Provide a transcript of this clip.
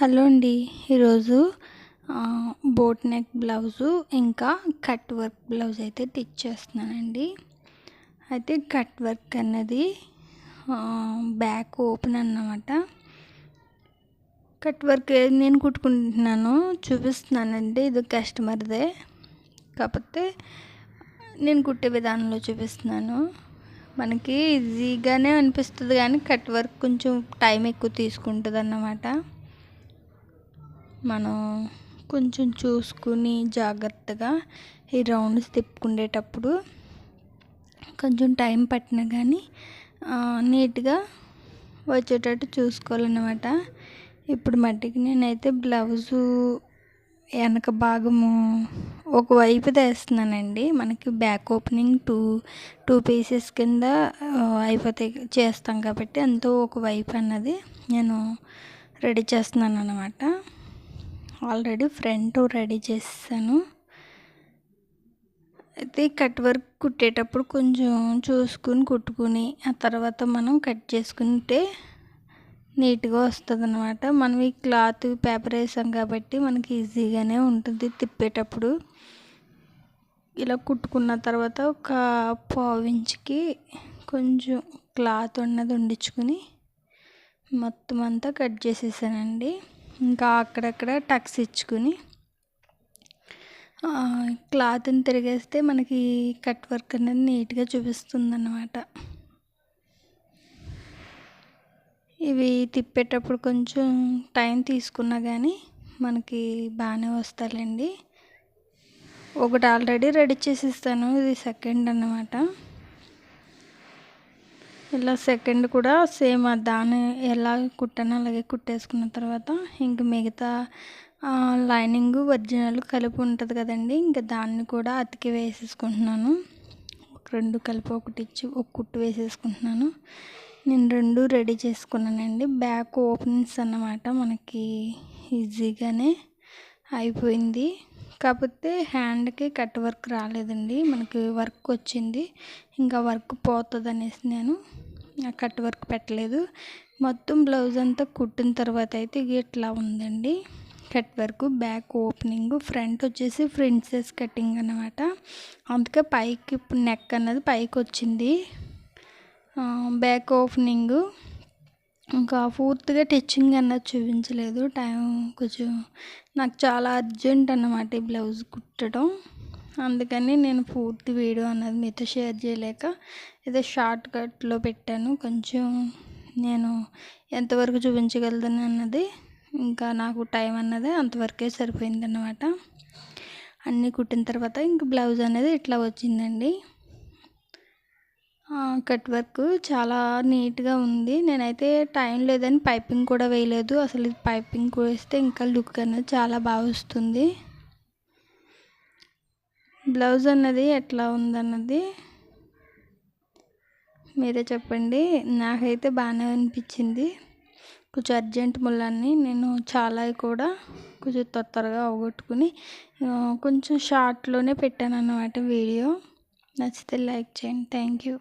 Hello అండి. ఈరోజు boat neck blouse ఇంకా కట్ వర్క్ బ్లౌజ్ అయితే టిచ్ చేస్తున్నానండి అయితే కట్ వర్క్ అన్నది బ్యాక్ ఓపెన్ అన్నమాట. కట్ వర్క్ నేను కుట్టుకుంటున్నాను చూపిస్తున్నానండి. ఇది కస్టమర్దే. కాకపోతే నేను కుట్టే విధానంలో చూపిస్తున్నాను. మనకి ఈజీగానే అనిపిస్తుంది కానీ కట్ వర్క్ కొంచెం టైం ఎక్కువ తీసుకుంటుంది అన్నమాట మనం కొంచెం చూసుకుని జాగ్రత్తగా ఈ రౌండ్స్ తిప్పుకునేటప్పుడు కొంచెం టైం పట్టినా కానీ నీట్గా వచ్చేటట్టు చూసుకోవాలన్నమాట. ఇప్పుడు మట్టికి నేనైతే బ్లౌజు వెనక భాగము ఒకవైపు తెస్తున్నానండి. మనకి back opening two two pieces కింద అయిపోతాయి చేస్తాం కాబట్టి అంతా ఒకవైపు అన్నది నేను రెడీ చేస్తున్నాను అనమాట ఆల్రెడీ ఫ్రంట్ రెడీ చేసాను అయితే కట్ వర్క్ కుట్టేటప్పుడు కొంచెం చూసుకుని కుట్టుకుని ఆ తర్వాత మనం కట్ చేసుకుంటే నీట్గా వస్తుంది అనమాట మనం ఈ క్లాత్ పేపర్ వేసాం కాబట్టి మనకి ఈజీగానే ఉంటుంది తిప్పేటప్పుడు. ఇలా కుట్టుకున్న తర్వాత ఒక పావు ఇంచుకి కొంచెం క్లాత్ ఉన్నది వండించుకుని మొత్తం అంతా కట్ చేసేసానండి. ఇంకా అక్కడక్కడ టక్స్ ఇచ్చుకుని క్లాత్ని తిరిగేస్తే మనకి కట్ వర్క్ అనేది నీట్గా చూపిస్తుంది అన్నమాట ఇవి తిప్పేటప్పుడు కొంచెం టైం తీసుకున్నా కానీ మనకి బాగానే వస్తాయండి ఒకటి ఆల్రెడీ రెడీ చేసిస్తాను ఇది సెకండ్ అన్నమాట. ఇలా సెకండ్ కూడా సేమ్ దాన్ని ఎలా కుట్టాను అలాగే కుట్టేసుకున్న తర్వాత ఇంక మిగతా లైనింగ్ ఒరిజినల్ కలిపి ఉంటుంది కదండి ఇంకా దాన్ని కూడా అతికి వేసేసుకుంటున్నాను. రెండు కలిపి ఒకటి ఇచ్చి ఒక కుట్టు వేసేసుకుంటున్నాను. నేను రెండు రెడీ చేసుకున్నానండి. బ్యాక్ ఓపెనింగ్స్ అన్నమాట మనకి ఈజీగానే అయిపోయింది. కాకపోతే హ్యాండ్కి కట్ వర్క్ రాలేదండి. మనకి వర్క్ వచ్చింది. ఇంకా వర్క్ పోతుంది అనేసి నేను కట్ వర్క్ పెట్టలేదు. మొత్తం బ్లౌజ్ అంతా కుట్టిన తర్వాత అయితే ఇట్లా ఉందండి. Cut work back opening front వచ్చేసి ఫ్రిన్సెస్ కటింగ్ అనమాట అందుకే పైకి నెక్ అన్నది పైకి వచ్చింది. Back opening. ఇంకా పూర్తిగా టిచ్చింగ్ అన్నది చూపించలేదు. టైం కొంచెం నాకు చాలా అర్జెంట్ అన్నమాట ఈ బ్లౌజ్ కుట్టడం. అందుకని నేను పూర్తి వీడియో అన్నది మీతో షేర్ చేయలేక ఏదో షార్ట్ కట్లో పెట్టాను. కొంచెం నేను ఎంతవరకు చూపించగలదని అన్నది ఇంకా నాకు టైం అన్నది అంతవరకే సరిపోయింది అన్నమాట అన్నీ కుట్టిన తర్వాత ఇంక బ్లౌజ్ అనేది ఇట్లా వచ్చిందండి. కట్ వర్క్ చాలా నీట్గా ఉంది. నేనైతే టైం లేదని పైపింగ్ కూడా వేయలేదు. అసలు పైపింగ్ వేస్తే ఇంకా లుక్ అనేది చాలా బాగా వస్తుంది. బ్లౌజ్ అన్నది ఎట్లా ఉందన్నది మీరే చెప్పండి. నాకైతే బాగానే అనిపించింది. కొంచెం అర్జెంట్ ముళ్ళని నేను చాలా కూడా కొంచెం త్వరగా అవగొట్టుకుని కొంచెం షార్ట్లోనే పెట్టాను అన్నమాట వీడియో. నచ్చితే లైక్ చేయండి. Thank you.